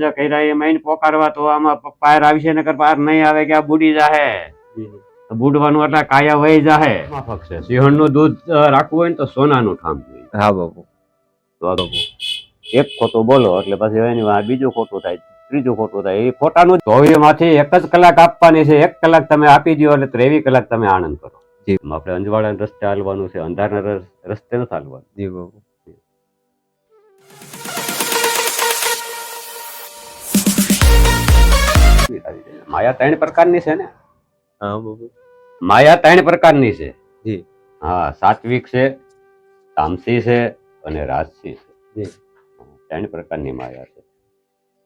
છે કર્યા એ માઈને પોકારવા તો આમાં પ- આવી છે નકર પાર નહીં આવે કે આ બુડી જાહે. તો બુડવાનું એટલે કાયા વહી જાહે. માફક છે. સિંહણનું દૂધ રાખવું હોય ને તો સોનાનું ઠામ જોઈએ. હા બાપુ. તો બાપુ. એક ખોટું બોલો એટલે પછી એની બીજું ખોટું થાય ત્રીજું ખોટું થાય. એ ખોટાનું ચોવીસમાંથી એક જ કલાક આપવાની છે એક કલાક તમે આપી દો એટલે ત્રેવીસ કલાક તમે આનંદ કરો. જી. આપણે અંજવાળા રસ્તે હાલવાનું છે અંધારના રસ્તે નથી હાલવાનું. જી બાપુ. માયા ત્રણ પ્રકારની છે ને? માયા ત્રણ પ્રકારની છે. જી. હા સાત્વિક છે તામસી છે અને રાજસી છે. ત્રણ પ્રકારની માયા છે.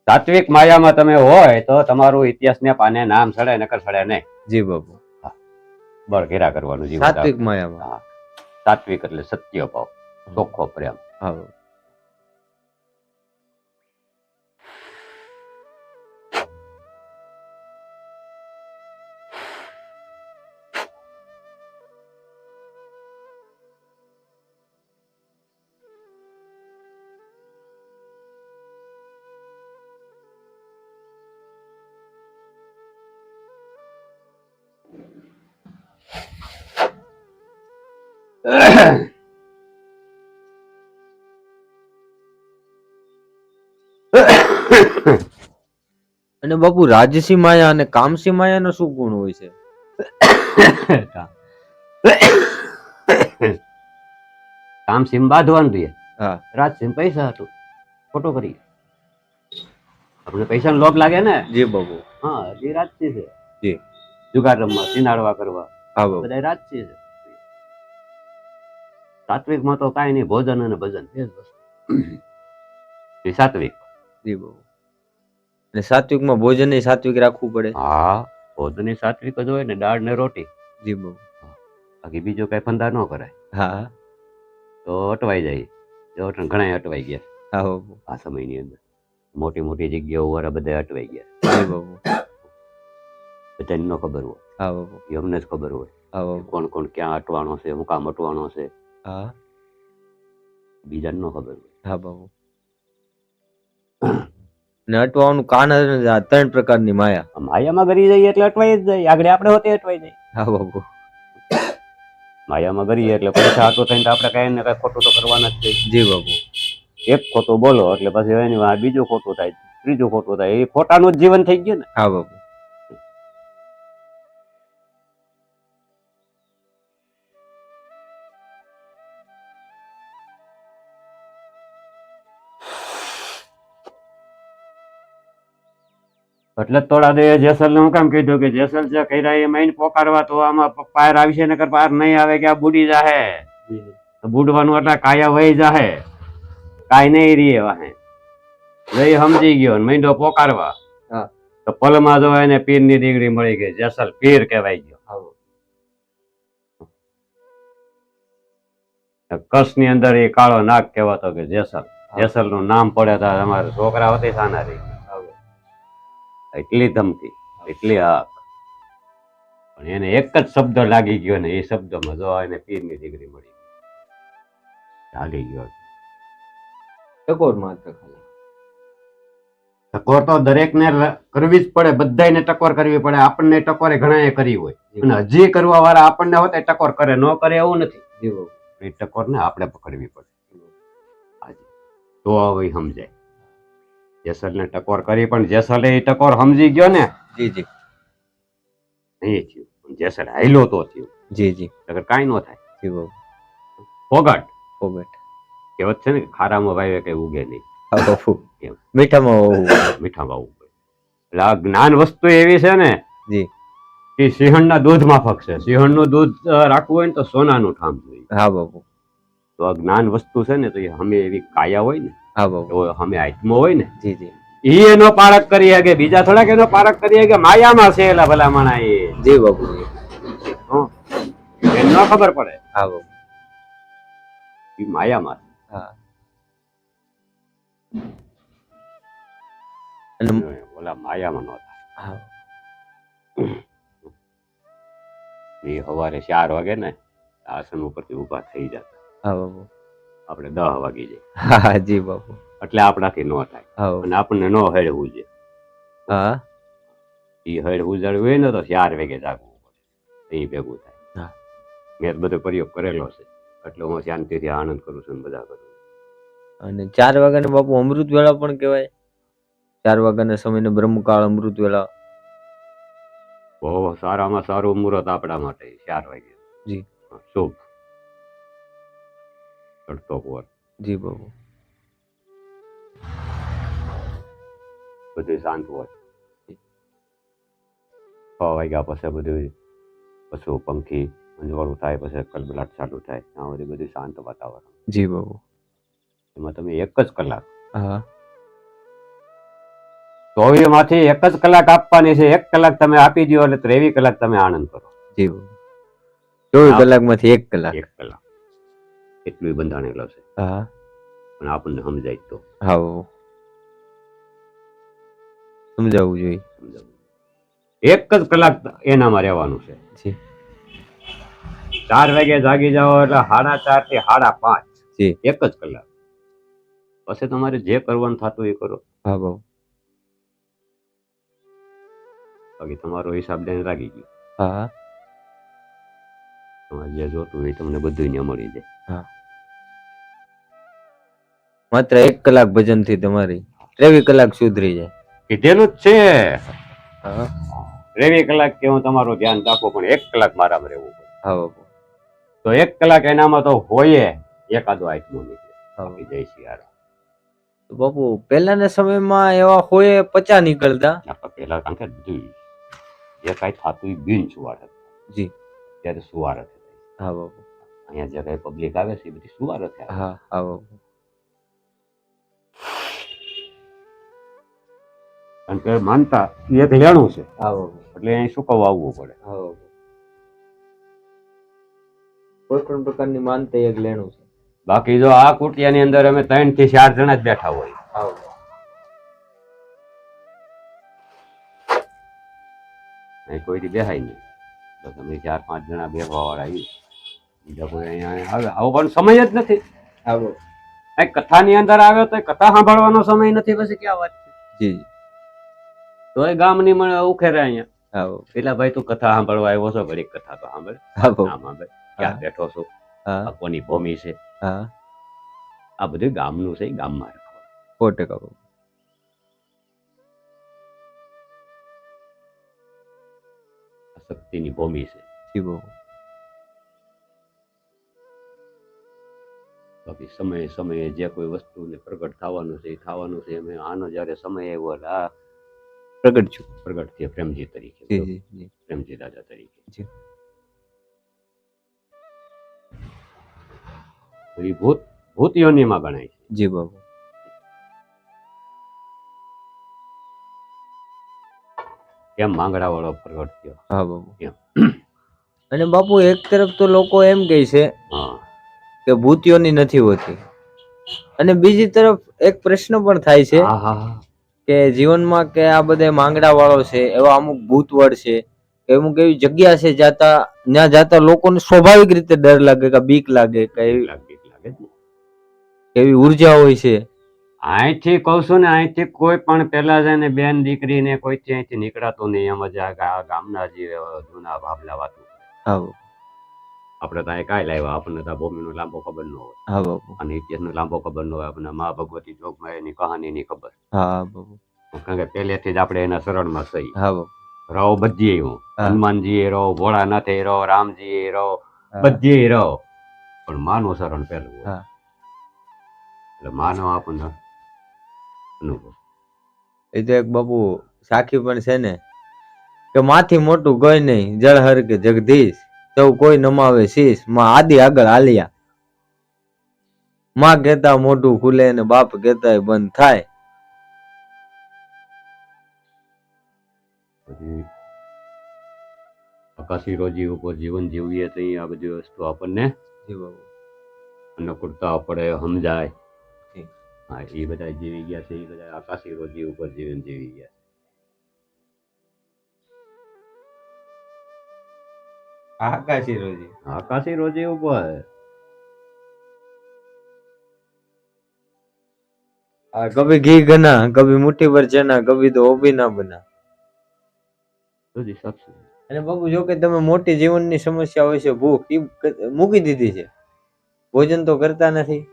સાત્વિક માયામાં તમે હોય તો તમારું ઇતિહાસને પાને નામ સડે નકર સડે નહીં. જી બાબુ બળ ઘેરા કરવાનું જીવન સાત્વિક માયામાં. સાત્વિક એટલે સત્ય ભાવ. ચોખ્ખો પ્રેમ. હા અને બાપુ રાજસી માયા અને કામસી માયાનો શું ગુણ હોય છે? કામ સીમ બાંધવાનું રહીએ હા. રાત સીમ પૈસા હતું. ખોટો કરી. આપણે પૈસાનો લોભ લાગે ને? જી બાપુ. હા એ રાજસી છે. જી. જુગાર રમવા સિનાડવા કરવા. હા બાપુ. બધા રાજસી છે. સાત્વિકમાં તો કાંઈ નહીં ભોજન અને ભજન. એ જ વસ્તુ. એ સાત્વિક. જી અને સાત્વિકમાં ભોજન સાત્વિક રાખવું પડે. હા ભોજન એ સાત્વિક જ હોય ને દાળ ને રોટી. જી બહુ. બાકી બીજો કઈ ફંદા ન કરાય. હા. તો અટવાઈ જાય. જો ઘણા અટવાઈ ગયા. હા આ સમયની અંદર. મોટી મોટી જગ્યાઓ વાળા બધા અટવાઈ ગયા. જી બાપુ બધાને ન ખબર હોય. હા એ અમને જ ખબર હોય હા કોણ કોણ ક્યાં અટવાનો છે હું કામ અટવાનો છે. હા બીજાને ન ખબર હોય હા બાબુ ને અટવાનું જ આ ત્રણ પ્રકારની માયા આ માયામાં ગરી જઈએ એટલે અટવાઈ જ જાય આગળ આપણે હોતે અટવાઈ જાય। હા બાબુ। માયામાં ગરીએ એટલે પૈસા હાટો થઈને તો આપણે કઈ ને કઈ ખોટું તો કરવાના જ છે। જી બાપુ એક ખોટું બોલો એટલે પછી એની વાંહે બીજું ખોટું થાય ત્રીજું ખોટું થાય એ ખોટાનું જ જીવન થઈ ગયું ને। હા બાપુ એટલે તોડા દે જેસલ ને હું કામ કીધું કે જેસલ છે કર્યા એ માઈને પોકારવા તો આમાં પાયર આવી છે નકર પાર નહીં આવે કે આ બુડી જાહે. તો બુડવાનું એટલે કાયા વહી જાહે. કાય નહીં રીએ વાહે લઈ સમજી ગયો ને મીંડો પોકારવા. તો પલમાં જો એને પીરની દીકરી મળી ગઈ જેસલ પીર કહેવાય ગયો. કચ્છની અંદર એ કાળો નાગ કહેવાતો કે જેસલ. જેસલનું નામ પડે તો અમારે છોકરા હતી સાના રહી એટલી ધમકી એટલી હાક. પણ એને એક જ શબ્દ લાગી ગયો ને એ શબ્દમાં જો એને પીરની દીકરી મળી લાગી ગયો. ટકોર માત્ર ખાલી. ટકોર તો દરેક ને કરવી જ પડે બધાને ટકોર કરવી પડે. આપણને ટકોરે ઘણા કરી હોય. અને હજી કરવા વાળા આપણને હોત ટકોર કરે ન કરે એવું નથી. એ ટકોર ને આપણે પકડવી પડે. તો હવે સમજાય. જેસલ ને ટકોર કરી પણ જેસલે એ ટકોર સમજી ગયો ને જી જી. નહીં થયું. જેસલ હાયલો તો થયું. જી જી. અગર કાંઈ ન થાય. જી બાપુ ફોગાટ. ફોગટ. કહેવત છે ને કે ખારામાં ભાઈ કઈ ઉગે નહીં? મીઠામાં મીઠામાં ઉગે. એટલે આ જ્ઞાન વસ્તુ એવી છે ને જી. કે સિંહણના દૂધ માફક છે સિંહણનું દૂધ રાખવું હોય ને તો સોનાનું ઠામ જોઈએ. હા બાપુ તો આ જ્ઞાન વસ્તુ છે ને તો એ અમે એવી કાયા હોય ને અમે આત્મો હોય ને. જી જી. ઈ એનો પારક કરી શકે બીજા થોડાક એનો પારક કરી શકે. માયામાં છે એલા ભલા માણા એ. જી બાપુ એમ ન ખબર પડે. હા બાપુ ઈ માયામાં હા. ઓલા માયામાં નહોતા હા. એ સવારે ચાર વાગે ને આસન ઉપરથી ઊભા થઈ જતા. હા બાપુ આપણે દહ વાગી જાય. હા જી બાપુ. એટલે આપણાથી ન થાય. અને આપણને ન હેડવું છે હા? એ હેડ ઉજાડવું હોય ને તો ચાર વાગે જાગવું પડે. એ ભેગું થાય. મેં બધો પ્રયોગ કરેલો છે. એટલે હું શાંતિથી આનંદ કરું છું બધા કરું અને ચાર વાગ્યાને બાપુ અમૃત વેળા પણ કહેવાય. ચાર વાગ્યાના સમયને બ્રહ્મકાળ અમૃત વેળા બહુ સારામાં સારું મુહૂર્ત આપણા માટે ચાર વાગે. જી. શુભ. ચડતો પોર જી બાપુ બધું શાંત હોય છ વાગ્યા પછી બધું પશુ પંખી અંજવાળું થાય પછી કલબલાટ ચાલુ થાય ત્યાં સુધી બધું શાંત વાતાવરણ જી બાબુ એમાં તમે એક જ કલાક હા ચોવીસમાંથી એક જ કલાક આપવાની છે એક કલાક તમે આપી દો એટલે ત્રેવીસ કલાક તમે આનંદ કરો જી ચોવીસ. કલાકમાંથી એક કલાક એક કલાક એટલું બંધાણેલો છે. હા. પણ આપણને સમજાય તો. હા સમજાવવું જોઈએ. એક જ કલાક એનામાં રહેવાનું છે. ચાર વાગે જાગી જાઓ એટલે સાડા ચારથી સાડા પાંચ. એક જ કલાક. પછી તમારે જે કરવાનું થતું એ કરો. હા બહુ. બાકી તમારો હિસાબ લઈને લાગી ગયો. હા. તમારે જે જોતું હોય એ તમને બધું અહીંયા મળી જાય. માત્ર એક કલાક ભજનથી તમારી ત્રેવીસ કલાક સુધરી જાય. કીધેલું જ છે. હા. ત્રેવીસ કલાક કે હું તમારું ધ્યાન રાખું પણ એક કલાક મારામાં રહેવું પડે. હા બાપુ. તો એક કલાક એનામાં તો હોય એકાદો આઈટમો નીકળે. જય સિયારામ તો બાપુ પહેલાના સમયમાં એવા હોય પચા નીકળતા? પહેલા કારણ કે બધું જે કાંઈ થતું એ બિન સુવાર હતું. જી. ત્યારે સુવાર હતી. હા બાપુ. અહીંયા જે કાંઈ પબ્લિક આવે છે એ બધી સુવાર હતી. હા હા બાપુ. કારણ કે માનતા એ એક લેણું છે. હા એટલે અહીં સુકવવા આવવું પડે. હા કોઈ પણ પ્રકારની માનતા એક લેણું છે. બાકી જો આ કુટિયાની અંદર અમે ત્રણથી ચાર જણા જ બેઠા હોય. અહીં કોઈ દી બેહાય નહીં. તો તમે ચાર પાંચ જણા બેહવા વાળા ઈ. બીજા કોઈ અહીંયા આવે. આવો પણ સમય જ નથી. આવો. કથાની અંદર આવ્યો તો કથા સાંભળવાનો સમય નથી. પછી ક્યાં વાત છે? જી. એ ગામની મને ઉખેરે અહીંયા. હા પેલા ભાઈ તું કથા સાંભળવા આવ્યો છો? ઘડીક કથા તો સાંભળ. હા સાંભળ. ક્યાં બેઠો છું? આ કોની ભૂમિ છે? હા. આ બધું ગામનું છે ગામમાં રાખવાનું. સો ટકા શક્તિની ભૂમિ છે. જી બાકી સમયે સમયે જે કોઈ વસ્તુને પ્રગટ થવાનું છે એ થવાનું છે. અમે આનો જ્યારે સમય આવ્યો એટલે આ પ્રગટ છું. પ્રગટ થયા પ્રેમજી તરીકે. પ્રેમજી રાજા તરીકે. ભૂત ભૂત યોનિમાં ગણાય છે. જી બાબુ. કેમ માંગડા વાળો પ્રગટ થયો? હા બાબુ. અને બાપુ એક તરફ તો લોકો એમ કહે છે હા. કે ભૂતિઓની નથી હોતી. અને બીજી તરફ એક પ્રશ્ન પણ થાય છે. કે જીવનમાં કે આ બધે માંગડા વાળો છે એવા અમુક ભૂતવડ છે કે અમુક એવી જગ્યા છે જાતા ત્યાં જાતા લોકોને સ્વાભાવિક રીતે ડર લાગે કે બીક લાગે કે એવી લાગે બીક લાગે એવી ઊર્જા હોય છે. અહીંથી કહું છું ને અહીંથી કોઈ પણ પેલા જાય બેન દીકરીને કોઈ અહીંથી નીકળાતું નહીં એમ જ આ ગામના જે જૂના ભાબલા વાતું. હા. આપણે ત્યાં કાંઈ લાવ્યા આપણને તો આ ભૂમિનો લાંબો ખબર ન હોય. હા બાપુ. અને ઇતિહાસનો લાંબો ખબર ન હોય આપણને મા ભગવતી જોગમાં એની કહાનીની ખબર. હા બાપુ. કારણ કે પહેલેથી જ આપણે એના શરણમાં સહી હા બાપુ. રહો બધીએ હું. હનુમાનજી એ રહો ભોળાનાથે રહો રામજી રહો બધીએ બધી રહો. પણ માનો શરણ પહેલું હા. એટલે માનો આપણને અનુભવ. એ તો એક બાપુ સાખી પણ છે ને કે માથી મોટું કોઈ નહીં જળ હર કે જગદીશ. સૌ કોઈ નમાવે શીશ. માં આદિ આગળ હાલ્યા. માં કહેતા મોટું ખુલે અને બાપ કહેતા બંધ થાય. પછી આકાશી રોજી ઉપર જીવન જીવીએ તો આ બધી વસ્તુ આપણને અનુકૂળતા પડે સમજાય. હા એ બધા જીવી ગયા છે એ બધા આકાશી રોજી ઉપર જીવન જીવી ગયા આકાશી રોજી. આકાશી રોજી ઉપર. આ કભી ઘી ગના કભી મુઠ્ઠી પર ચના કભી તો ઓબી ના બના. અને બાપુ જો કે તમે મોટી જીવનની સમસ્યા હોય છે ભૂખ એ મૂકી દીધી છે. ભોજન તો કરતા નથી.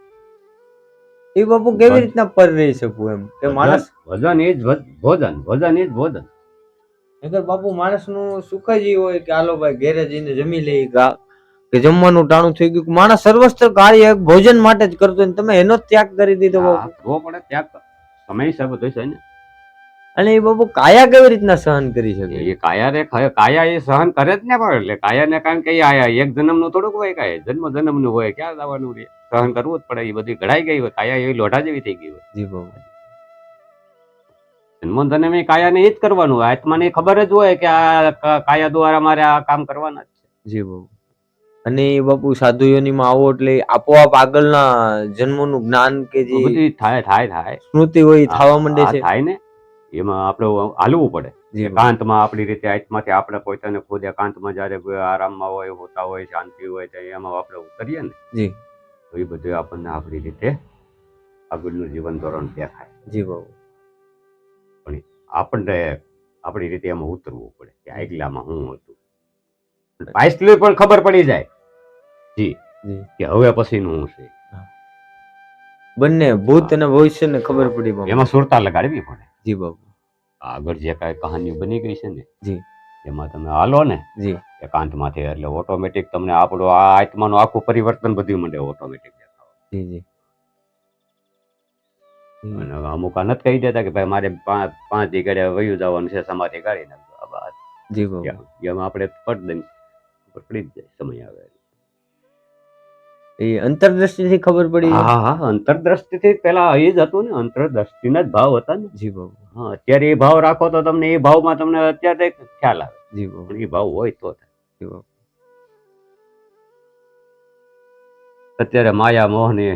એ બાપુ કેવી રીતના પર રહી શકું એમ? કે માણસ ભજન એ જ ભોજન ભજન એ જ ભોજન. નકર બાપુ માણસનું સુખ જ હોય કે હાલો ભાઈ ઘેરે જઈને જમી ગા કે જમવાનું ટાણું થઈ ગયું માણસ સર્વસ્ત્ર કાર્ય ભોજન માટે જ કરતો ને તમે એનો જ ત્યાગ કરી દીધો બાપુ. પડે ત્યાગ. સમય હિસાબે તો છે ને. અને એ બાપુ કાયા કેવી રીતના સહન કરી શકે? એ કાયા રે કાયા એ સહન કરે જ ને પણ એટલે કાયા ને કારણ કે એ આયા એક જન્મનું થોડુંક હોય કાય જન્મ જન્મનું હોય ક્યાં જવાનું રે? સહન કરવું જ પડે એ બધી ઘડાઈ ગઈ હોય કાયા એવી લોઢા જેવી થઈ ગઈ હોય. જી બાપુ. જન્મ અને મેં કાયાને એ જ કરવાનું હોય. આત્માને ખબર જ હોય કે આ કાયા દ્વારા મારે આ કામ કરવાના જ છે. જી બાપુ અને બાપુ સાધુ યોનીમાં આવો એટલે આપોઆપ આગળના જન્મોનું જ્ઞાન કે જે બધી થાય થાય થાય. સ્મૃતિ હોય થવા માંડે છે. થાય ને. એમાં આપણે હાલવું પડે. એકાંતમાં આપણી રીતે આત્માથી આપણે પોતાને ખુદ એકાંતમાં જ્યારે આરામમાં હોય હોતા હોય શાંતિ હોય તો એમાં આપણે ઉતરીએ ને. જી. તો એ બધું આપણને આપણી રીતે આગળનું જીવન ધોરણ દેખાય. જી બાપુ આપણને આપણી રીતે એમાં ઉતરવું પડે કે આગલામાં હું હતું. પાછલી પણ ખબર પડી જાય. જી. કે હવે પછીનું હું છે? બંને ભૂત અને ભવિષ્યને ખબર પડી એમાં સુરતા લગાડવી પડે. જી બાબુ. આગળ જે કાંઈ કહાની બની ગઈ છે ને જી. એમાં તમે હાલો ને જી. એકાંતમાંથી એટલે ઓટોમેટિક તમને આપણો આ આત્માનું આખું પરિવર્તન બધું મંડે ઓટોમેટિક જી જી. અને હવે અમુક આ નથી કહી દેતા કે ભાઈ મારે પાંચ પાંચ ઘડે વયું જવાનું છે સમાધિ કાઢી નાખજો. આ એમાં આપણે ખબર પડી જ જાય સમય આવે. એ અંતરદ્રષ્ટિથી ખબર પડી? હા હા અંતરદ્રષ્ટિથી પેલા એ જ હતું ને અંતરદ્રષ્ટિના જ ભાવ હતા ને. જી બાપુ હા અત્યારે એ ભાવ રાખો તો તમને એ ભાવમાં તમને અત્યારે ખ્યાલ આવે. જી બાપુ પણ એ ભાવ હોય તો થાય. જી બાપુ અત્યારે માયા મોહની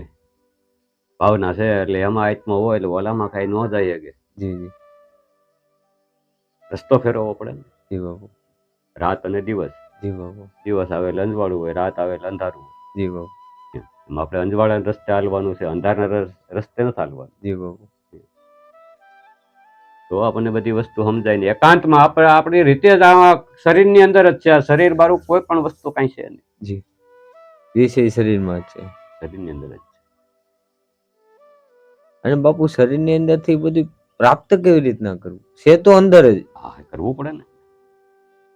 ભાવના છે એટલે એમાં આત્મા હોય એટલે ઓલામાં કઈ ન જાય કે જી જી. રસ્તો ફેરવવો પડે ને. જી બાબુ રાત અને દિવસ. જી બાબુ દિવસ આવે એટલે અંજવાળું હોય રાત આવે એટલે અંધારું જી બાબુ આપણે અંજવાળા રસ્તે હાલવાનું છે અંધારના રસ- રસ્તે નથી હાલવાનું. જી બાબુ તો આપણને બધી વસ્તુ સમજાય ને. એકાંતમાં આપણે આપણી રીતે જ આ શરીરની અંદર જ છે. આ શરીર બારું કોઈ પણ વસ્તુ કાંઈ છે નહીં. જી. વિષય શરીરમાં જ છે. શરીરની અંદર જ છે. અને બાપુ શરીરની અંદરથી બધું પ્રાપ્ત કેવી રીતના કરવું? છે તો અંદર જ. હા કરવું પડે ને.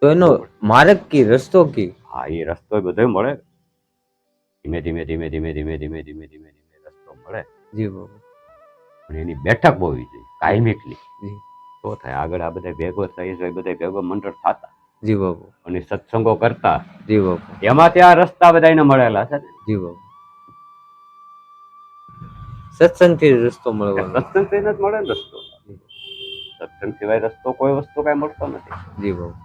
તો એનો માર્ગ કી રસ્તો કી? હા એ રસ્તો બધો મળે. ધીમે ધીમે ધીમે ધીમે ધીમે ધીમે ધીમે ધીમે ધીમે રસ્તો મળે. જી બાપુ. પણ એની બેઠક હોવી જોઈએ કાયમિકલી જી. તો થાય આગળ આ બધા ભેગો થઈ જાય બધા ભેગો મંડળ થતા. જી બાપુ. અને સત્સંગો કરતા. જી બાપુ. એમાંથી આ રસ્તા બધાને મળેલા છે જી બાપુ. સત્સંગથી રસ્તો મળવાનો. સત્સંગથી જ મળે ને રસ્તો. સત્સંગ સિવાય રસ્તો કોઈ વસ્તુ કઈ મળતો નથી. જી બાપુ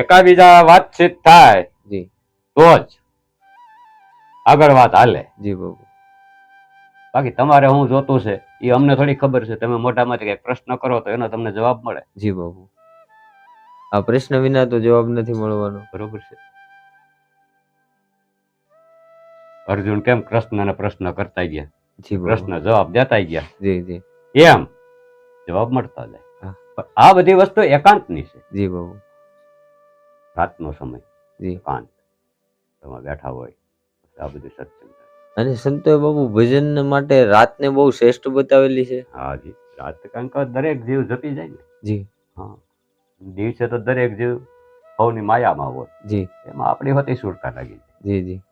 એકાબીજા વાતચીત થાય જી. તો જ આગળ વાત હાલે. જી બાપુ બાકી તમારે હું જોતું છે એ અમને થોડી ખબર છે. તમે મોટામાંથી કંઈક પ્રશ્ન કરો તો એનો તમને જવાબ મળે. જી બાપુ આ પ્રશ્ન વિના તો જવાબ નથી મળવાનો. બરોબર છે. અર્જુન કેમ કૃષ્ણને પ્રશ્ન કરતા ગયા? જી પ્રશ્ન જવાબ દેતા ગયા. જી જી. એમ જવાબ મળતા જાય. આ બધી વસ્તુ એકાંતની છે. જી બાબુ રાતનો સમય. જી. એકાંત. તમે બેઠા હોય આ બધું સત્સંગ. અને સંતોએ બાબુ ભજન માટે રાતને બહુ શ્રેષ્ઠ બતાવેલી છે. હા જી. રાત કારણ કે દરેક જીવ જપી જાય ને. જી. હા. દિવસે તો દરેક જીવ સૌની માયામાં હોય. જી. એમાં આપણી હોતી સુરતા લાગી. જી જી.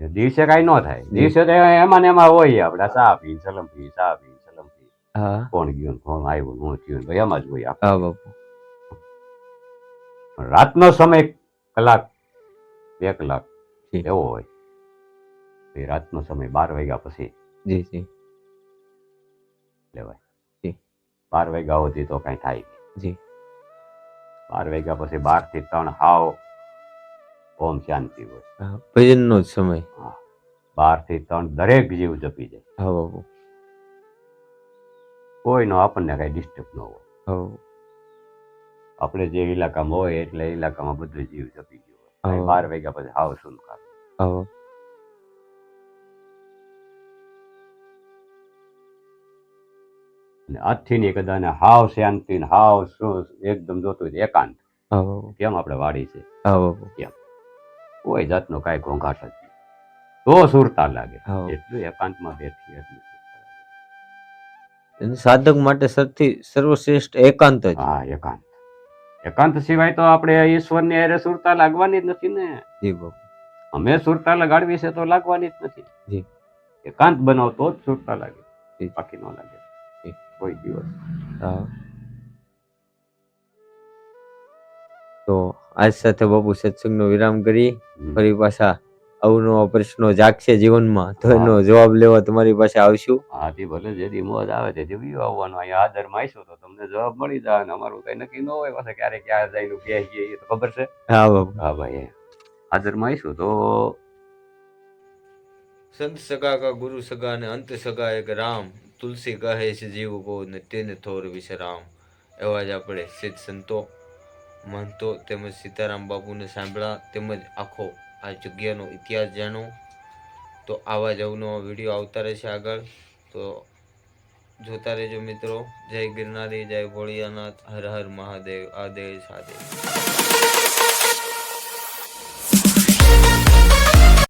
દિવસે કાંઈ ન થાય. દિવસે તો એમાં ને એમાં હોય આપણે. ચા પી સલમ પી ચા પી સલમ પી. હા. કોણ ગયું કોણ આવ્યું ને હું થયું ભાઈ એમાં જ હોય આપણે. પણ રાતનો સમય કલાક બે કલાક. એવો હોય. એ રાતનો સમય બાર વાગ્યા પછી જી જી. લેવાય. બાર વાગ્યા સુધી તો કાંઈ થાય જી. બાર વાગ્યા પછી બારથી ત્રણ હાવ ઓમ શાંતિ હોય. ભજનનો જ સમય. હા. બારથી ત્રણ દરેક જીવ જપી જાય. હા બાપુ કોઈનો આપણને કઈ ડિસ્ટર્બ ન હોય. આપણે જે ઇલાકામાં હોય એટલે ઇલાકામાં બધું જીવ જપી ગયું હોય. બાર વાગ્યા પછી હાવ સુન કાઢે આજથી ની કદાને હાવ શાંતિ હાવ એકદમ જોતું એકાંત. કેમ આપણે વાડી છે? કેમ? કોઈ જાતનો કાંઈ ઘોંઘાટ જ તો સુરતા લાગે. એટલું એકાંતમાં બેઠી એટલું સાધક માટે સૌથી સર્વશ્રેષ્ઠ એકાંત જ. હા એકાંત. એકાંત સિવાય તો આપણે ઈશ્વરની અરે સુરતા લાગવાની જ નથી ને. જી અમે સુરતા લગાડવી છે તો લાગવાની જ નથી. જી. એકાંત બનાવો તો જ સુરતા લાગે. બાકી ન લાગે. કોઈ દિવસ. હા. તો આજ સાથે બાપુ સત્સંગનો વિરામ કરી. ફરી પાછા અવનવા પ્રશ્નો જાગશે જીવનમાં તો એનો જવાબ લેવા તમારી પાસે આવશું. હા તે ભલે જેથી મોજ આવે છે તે બી આવવાનું અહીંયા હાજરમાં આવીશું તો તમને જવાબ મળી જાય અને અમારું કઈ નક્કી ન હોય પાછા ક્યારે ક્યાં જઈને ક્યાં જઈએ એ તો ખબર છે. હા બાપુ. હા ભાઈ હાજરમાં આવીશું તો સંત સગા કા ગુરુ સગા ને અંત સગા એક રામ તુલસી કહે છે જીવ કો ને તેને થોર વિશે રામ. એવા જ આપણે સિદ્ધ સંતો. મહંતો તેમજ સીતારામ બાપુને સાંભળ્યા તેમજ આખો આ જગ્યાનો ઇતિહાસ જાણો. તો આવા જ અવનવા વીડિયો આવતા રહેશે આગળ. તો જોતા રહેજો મિત્રો. જય ગિરનારી, જય ભોળિયાનાથ, હર હર મહાદેવ, આદેશ આદેશ.